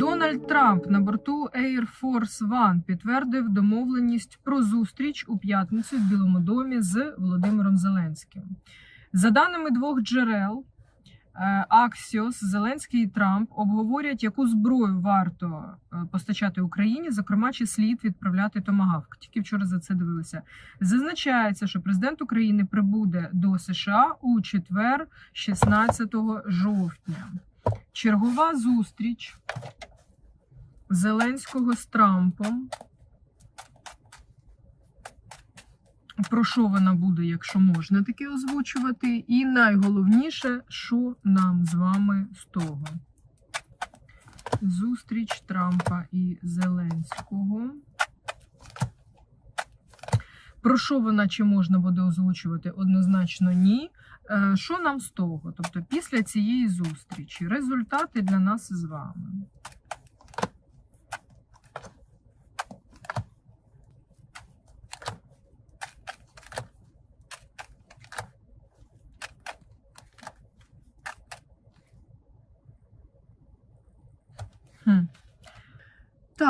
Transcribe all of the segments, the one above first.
Дональд Трамп на борту Air Force One підтвердив домовленість про зустріч у п'ятницю в Білому домі з Володимиром Зеленським. За даними двох джерел, е, Axios, Зеленський і Трамп обговорять, яку зброю варто е, постачати Україні, зокрема, чи слід відправляти томагавк. Тільки вчора за це дивилися. Зазначається, що президент України прибуде до США у четвер, 16 жовтня. Чергова зустріч Зеленського з Трампом. Про що вона буде, якщо можна таке озвучувати? І найголовніше, що нам з вами з того. Зустріч Трампа і Зеленського. Про що вона чи можна буде озвучувати? Однозначно ні. Е, Що нам з того? Тобто, після цієї зустрічі результати для нас з вами.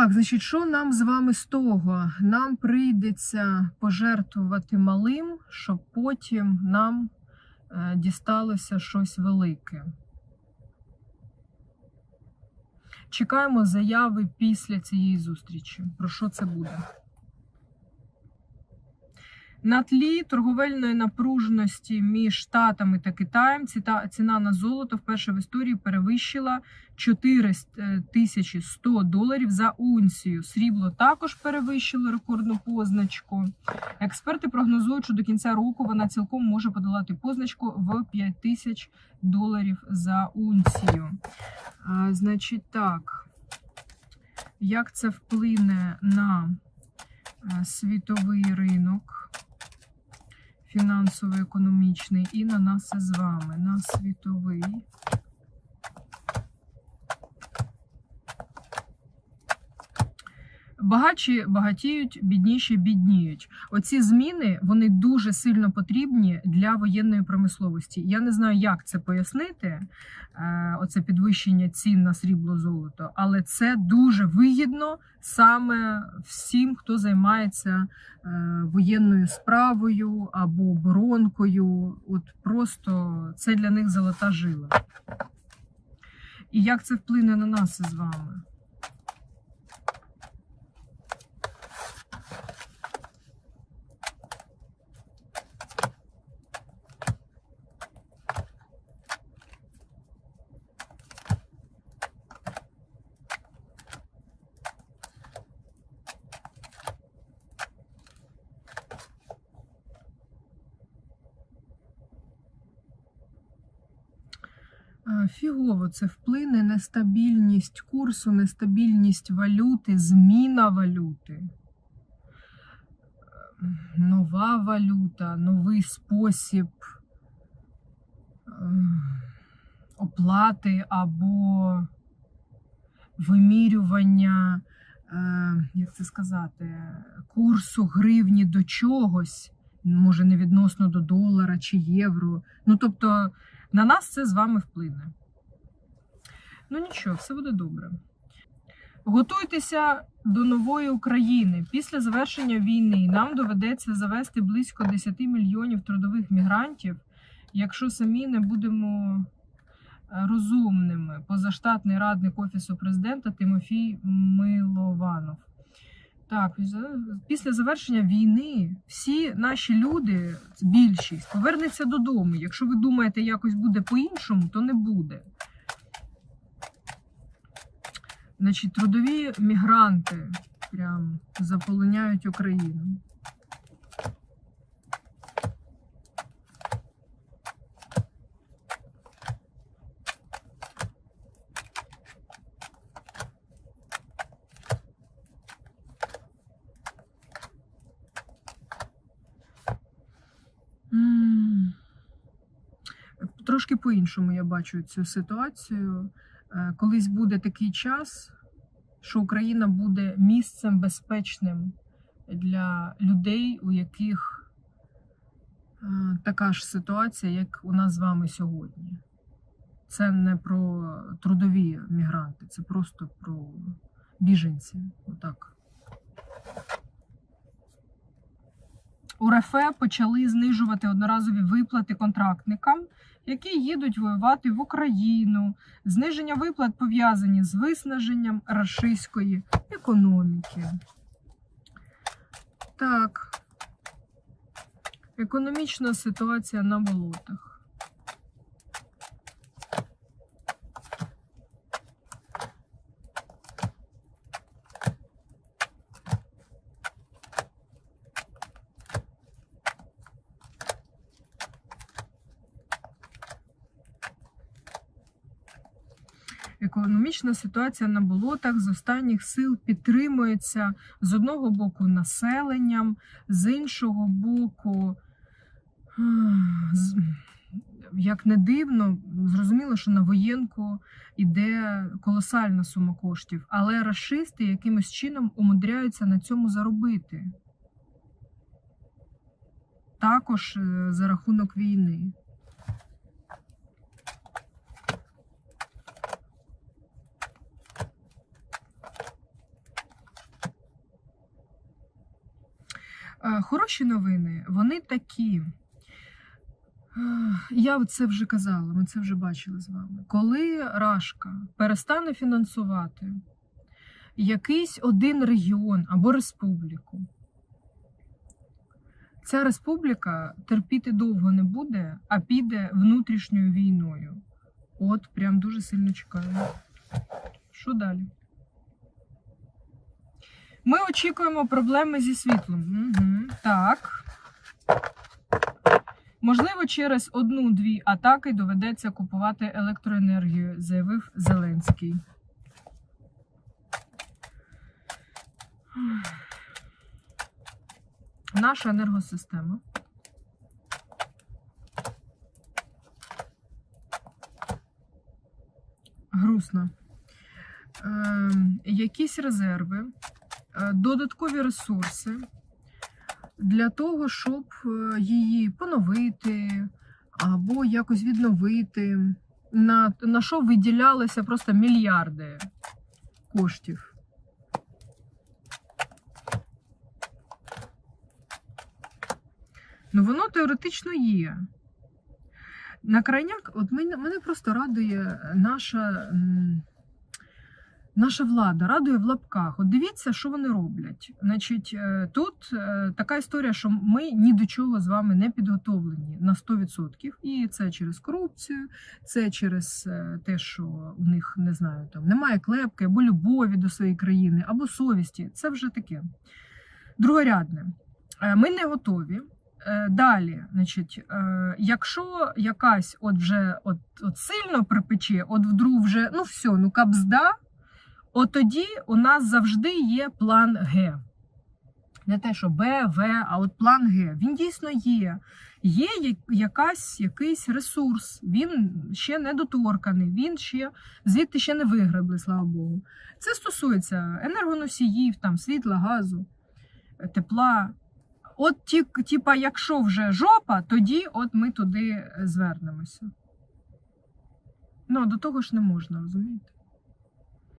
Так, значить, що нам з вами з того? Нам прийдеться пожертвувати малим, щоб потім нам е, дісталося щось велике. Чекаємо заяви після цієї зустрічі. Про що це буде? На тлі торговельної напруженості між Штатами та Китаєм ціна на золото вперше в історії перевищила 4100 доларів за унцію. Срібло також перевищило рекордну позначку. Експерти прогнозують, що до кінця року вона цілком може подолати позначку в 5000 доларів за унцію. А, значить так, як це вплине на е, світовий ринок? Фінансово-економічний і на нас з вами, на світовий. Багатші багатіють, бідніші бідніють. Оці зміни вони дуже сильно потрібні для воєнної промисловості. Я не знаю, як це пояснити, е, оце підвищення цін на срібло золото, але це дуже вигідно саме всім, хто займається е, воєнною справою або оборонкою. От просто це для них золота жила. І як це вплине на нас з вами? Е, Фігово це вплине нестабільність курсу, нестабільність валюти, зміна валюти. Нова валюта, новий спосіб е, оплати або вимірювання, е, як це сказати, курсу гривні до чогось, може не відносно до долара чи євро. Ну, тобто, на нас це з вами вплине. Ну нічого, все буде добре. Готуйтеся до нової України. Після завершення війни нам доведеться завести близько 10 мільйонів трудових мігрантів, якщо самі не будемо е, розумними. Позаштатний радник Офісу президента Тимофій Милованов. Так, після завершення війни всі наші люди, більшість, повернеться додому. Якщо ви думаєте, якось буде по-іншому, то не буде. Значить, трудові мігранти прям заполоняють Україну. Трошки по-іншому я бачу цю ситуацію. Е, Колись буде такий час, що Україна буде місцем безпечним для людей, у яких е, така ж ситуація, як у нас з вами сьогодні. Це не про трудові мігранти, це просто про біженці. Отак. У РФ почали знижувати одноразові виплати контрактникам, які їдуть воювати в Україну. Зниження виплат пов'язані з виснаженням рашистської економіки. Так. Економічна ситуація на болотах. Економічна ситуація на болотах з останніх сил підтримується з одного боку населенням, з іншого боку, як не дивно, зрозуміло, що на воєнку йде колосальна сума коштів, але рашисти якимось чином умудряються на цьому заробити. Також е, за рахунок війни. Хороші новини, вони такі. Е, Я це вже казала, ми це вже бачили з вами. Коли Рашка перестане фінансувати якийсь один регіон або республіку, ця республіка терпіти довго не буде, а піде внутрішньою війною. От прям дуже сильно чекаю. Що далі? Ми очікуємо проблеми зі світлом. Угу. Так. Можливо, через одну-дві атаки доведеться купувати електроенергію, заявив Зеленський. Наша енергосистема. Грустно. Е, якісь резерви, е, додаткові ресурси для того, щоб е, її поновити або якось відновити. На, на що виділялися просто мільярди коштів. Ну, воно теоретично є. На крайняк, от мене, мене просто радує наша, наша влада, радує в лапках. От дивіться, що вони роблять. Значить, е, тут е, така історія, що ми ні до чого з вами не підготовлені на 100%. І це через корупцію, це через е, те, що у них не знаю, там немає клепки або любові до своєї країни, або совісті. Це вже таке. Другорядне. Ми не готові. Далі, значить, якщо якась от вже от, от сильно припече, от вдруг вже ну все, ну капзда, от тоді у нас завжди є план Г. Не те, що Б, В, а от план Г. Він дійсно є. Є якась, якийсь ресурс, він ще не доторканий, він ще звідти ще не вигребли, слава Богу. Це стосується енергоносіїв, там, світла, газу, тепла. От ті, типа, якщо вже жопа, тоді от ми туди звернемося. Ну, до того ж не можна, розумієте?